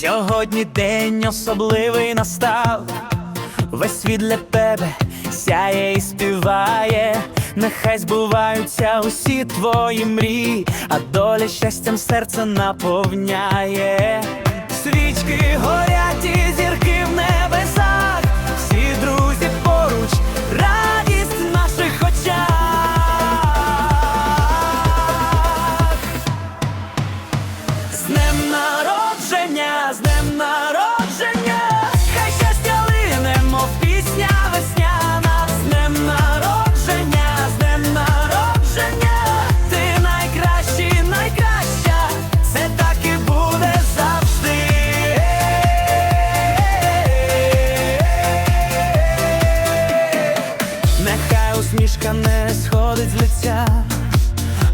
Сьогодні день особливий настав, весь світ для тебе сяє і співає, нехай збуваються усі твої мрії, а доля щастям серце наповняє. Свічки горять і зірки в небесах, всі друзі поруч, радість в наших очах. З днем народження, усмішка не сходить з лиця.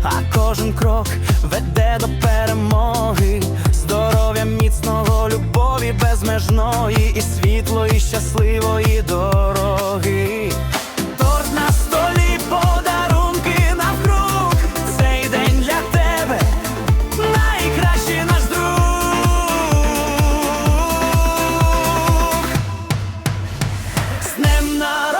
А кожен крок веде до перемоги, здоров'я міцного, любові безмежної, і світлої, щасливої дороги. Торт на столі, подарунки навкруг, цей день для тебе. Найкращий наш друг. З днем народження,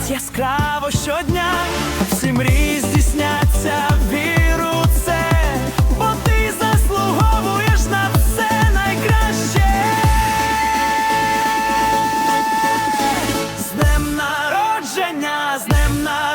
світить яскраво щодня, всі мрії здійсняться віру це, бо ти заслуговуєш на все найкраще. З днем народження, з днем народження.